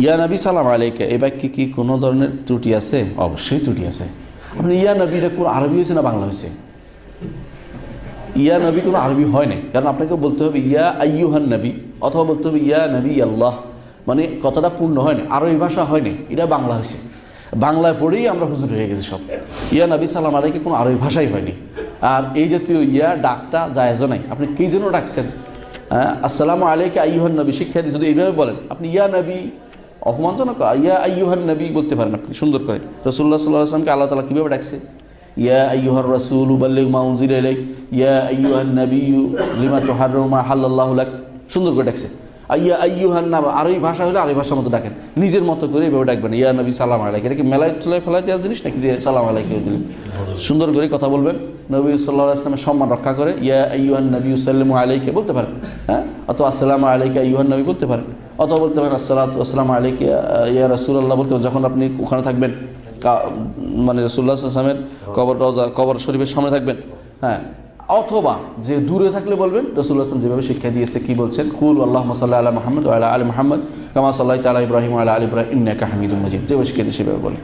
ইয়া নবী সালাম আলাইকা এই বাক্যে কি কোনো ধরনের ত্রুটি আছে? অবশ্যই ত্রুটি আছে। আপনি ইয়া নবী এটা কোনো আরবি হয়েছে না বাংলা হয়েছে? ইয়া নবী কোনো আরবি হয় নাই। কারণ আপনাকে বলতে হবে ইয়া আইয়ুহান নবী, অথবা বলতে হবে ইয়া নবী আল্লাহ মানে কথাটা পূর্ণ হয়নি আরবি ভাষা হয়নি এটা বাংলা হয়েছে। বাংলায় পড়েই আমরা হুজুর হয়ে গেছি সব। ইয়া নবী সালাম আলাইকে কোনো আরবি ভাষাই হয়নি আর এই জাতীয় ইয়া ডাকটা জায়েজও নাই। আপনি কী জন্য ডাকছেন? হ্যাঁ আসসালামু আলাইকে আইয়ুহান নবী, শিক্ষা দিয়ে যদি এইভাবে বলেন, আপনি ইয়া নবী অপমানজনক। ইয়া আইয়ুহান নবী বলতে পারেন আপনি, সুন্দর করে। রসুল্লাহ সাল্লাহ আসলামকে আল্লাহ তালা কীভাবে ডাকছে? ইয়া আইয়ুহার রসুল উবাল্লিক মাউজির ইয়া আইয়ুহান নবী লিমা তোহার মা হাল্লাহ সুন্দর করে ডাকছে। আইয়া আইয়ুহান নাম আরবি ভাষা হলে আরবি ভাষার মতো ডাকেন। নিজের মতো করে এভাবে ডাকবেন ইয়া নবী সালাম আলাইক। এটা কি মেলায় চলে ফেলাই দেওয়ার জিনিস নাকি? সালাম আলাইকে দিলেন। সুন্দর করে কথা বলবেন। নবী সাল্লাহ আসলামের সম্মান রক্ষা করে। ইয়া আইয়ুহান নবী সাল্লামু আলাইকে বলতে পারেন। হ্যাঁ? অথবা আসসালামু আলাইকে আইয়ুহান নবী বলতে পারেন। অথবা বলতে পারেন, আসসালাতু আসসালামু আলাইকে, ইয়া রাসূলুল্লাহ বলতে যখন আপনি ওখানে থাকবেন মানে রসুল্লাহ আসলামের কবর, রওজা, কবর শরীফের সামনে থাকবেন। হ্যাঁ? অথবা যে দূরে থাকলে বলবেন রসুল আসলাম যেভাবে শিক্ষা দিয়েছে, কি বলছেন? কুল আল্লাহ মসাল্লাহ আল্লাহ মোহাম্মদ আল্লাহ আলী মোহাম্মদ, কামা সাল্লাহ তালা ইব্রাহিম আল্লাহ আলী ইব্রাহিম ইন্নাকা হামিদুল মজিদ। যেভাবে শিক্ষা দিয়ে সেভাবে বলেন।